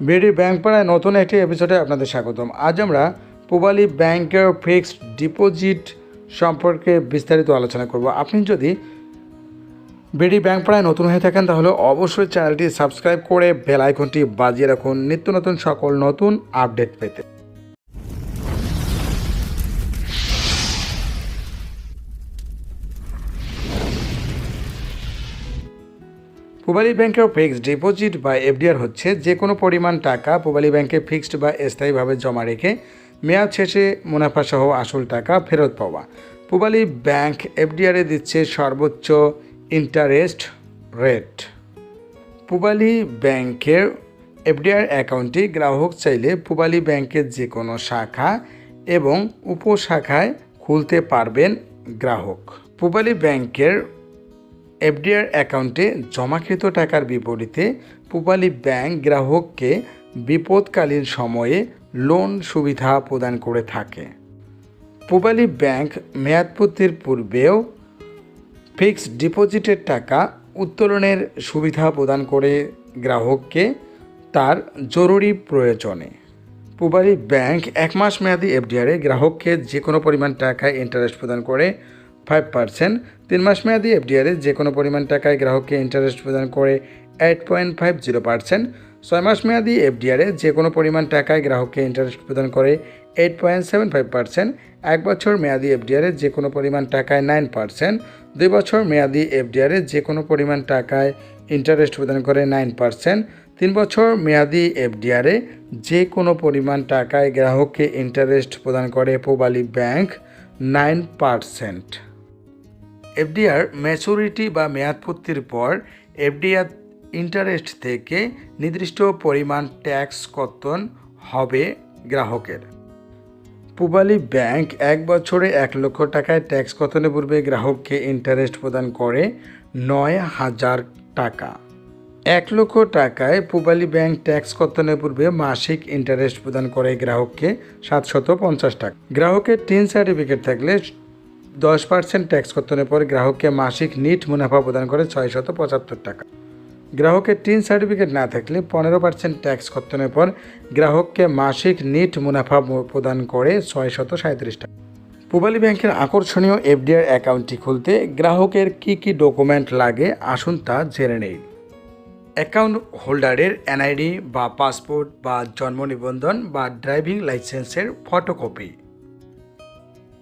BD bank পাড়ায় নতুন একটি এপিসোডে আপনাদের স্বাগতম। আজ আমরা পূবালী ব্যাংকের ফিক্সড ডিপোজিট সম্পর্কে বিস্তারিত আলোচনা করব। আপনি যদি বিডি ব্যাংক পাড়ায় নতুন হয়ে থাকেন, তাহলে অবশ্যই চ্যানেলটি সাবস্ক্রাইব করে বেল আইকনটি বাজিয়ে রাখুন। নিত্য নতুন সকল নতুন আপডেট পেতে। পূবালী ব্যাংকের ফিক্সড ডিপোজিট বা এফডিআর হচ্ছে যে কোনো পরিমাণ টাকা পূবালী ব্যাংকে ফিক্সড বা স্থায়ীভাবে জমা রেখে মেয়াদ শেষে মুনাফাসহ আসল টাকা ফেরত পাওয়া। পূবালী ব্যাংক এফডিআরে দিচ্ছে সর্বোচ্চ ইন্টারেস্ট রেট পূবালী ব্যাংকের এফডিআর অ্যাকাউন্টটি গ্রাহক চাইলে পূবালী ব্যাংকের যে কোনো শাখা এবং উপশাখায় খুলতে পারবেন গ্রাহক। পূবালী ব্যাংকের এফডিআর অ্যাকাউন্টে জমাকৃত টাকার বিপরীতে পূবালী ব্যাংক গ্রাহককে বিপদকালীন সময়ে লোন সুবিধা প্রদান করে থাকে। পূবালী ব্যাংক মেয়াদপূর্তির পূর্বেও ফিক্সড ডিপোজিটের টাকা উত্তোলনের সুবিধা প্রদান করে গ্রাহককে তার জরুরি প্রয়োজনে। পূবালী ব্যাংক এক মাস মেয়াদি এফডিআরে গ্রাহককে যে কোনো পরিমাণ টাকায় ইন্টারেস্ট প্রদান করে ফাইভ পার্সেন্ট, তিন মাস মেয়াদি এফডিআরে যে কোনো পরিমাণ টাকায় গ্রাহককে ইন্টারেস্ট প্রদান করে eight point five zero percent, ছয় মাস মেয়াদি এফডিআরে যে কোনো পরিমাণ টাকায় গ্রাহককে ইন্টারেস্ট প্রদান করে eight point seven five percent, এক বছর মেয়াদি এফডিআরে যে কোনো পরিমাণ টাকায় নাইন পার্সেন্ট, দুই বছর মেয়াদি এফডিআরে যে কোনো পরিমাণ টাকায় ইন্টারেস্ট প্রদান করে নাইন পার্সেন্ট, তিন বছর মেয়াদি এফডিআরে যে কোনো পরিমাণ টাকায় গ্রাহককে ইন্টারেস্ট প্রদান করে Pubali bank nine percent. FDR maturity বা মেয়াদপূর্তির পর এফডিআর ইন্টারেস্ট থেকে নির্দিষ্ট পরিমাণ ট্যাক্স কর্তন হবে গ্রাহকের। পূবালী ব্যাংক এক বছরে এক লক্ষ টাকায় ট্যাক্স কর্তনের পূর্বে গ্রাহককে ইন্টারেস্ট প্রদান করে নয় হাজার টাকা। এক লক্ষ টাকায় পূবালী ব্যাংক ট্যাক্স কর্তনের পূর্বে মাসিক ইন্টারেস্ট প্রদান করে গ্রাহককে সাতশত পঞ্চাশ টাকা। গ্রাহকের টিন সার্টিফিকেট থাকলে দশ পার্সেন্ট ট্যাক্স কর্তনের পর গ্রাহককে মাসিক নিট মুনাফা প্রদান করে ছয়শত পঁচাত্তর টাকা। গ্রাহকের টিন সার্টিফিকেট না থাকলে পনেরো পার্সেন্ট ট্যাক্স কর্তনের পর গ্রাহককে মাসিক নিট মুনাফা প্রদান করে ছয়শত সাঁত্রিশ টাকা। পূবালী ব্যাংকের আকর্ষণীয় এফডিআর অ্যাকাউন্টটি খুলতে গ্রাহকের কি কি ডকুমেন্ট লাগে আসুন তা জেনে নেই। অ্যাকাউন্ট হোল্ডারের এনআইডি বা পাসপোর্ট বা জন্ম নিবন্ধন বা ড্রাইভিং লাইসেন্সের ফটোকপি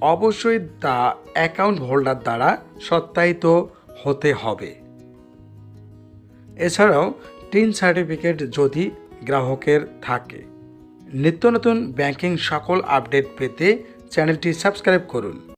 অবশ্যই তা অ্যাকাউন্ট হোল্ডার দ্বারা সত্যায়িত হতে হবে। এছাড়াও, টিন সার্টিফিকেট যদি গ্রাহকের থাকে। নিত্য নতুন ব্যাংকিং সকল আপডেট পেতে চ্যানেলটি সাবস্ক্রাইব করুন।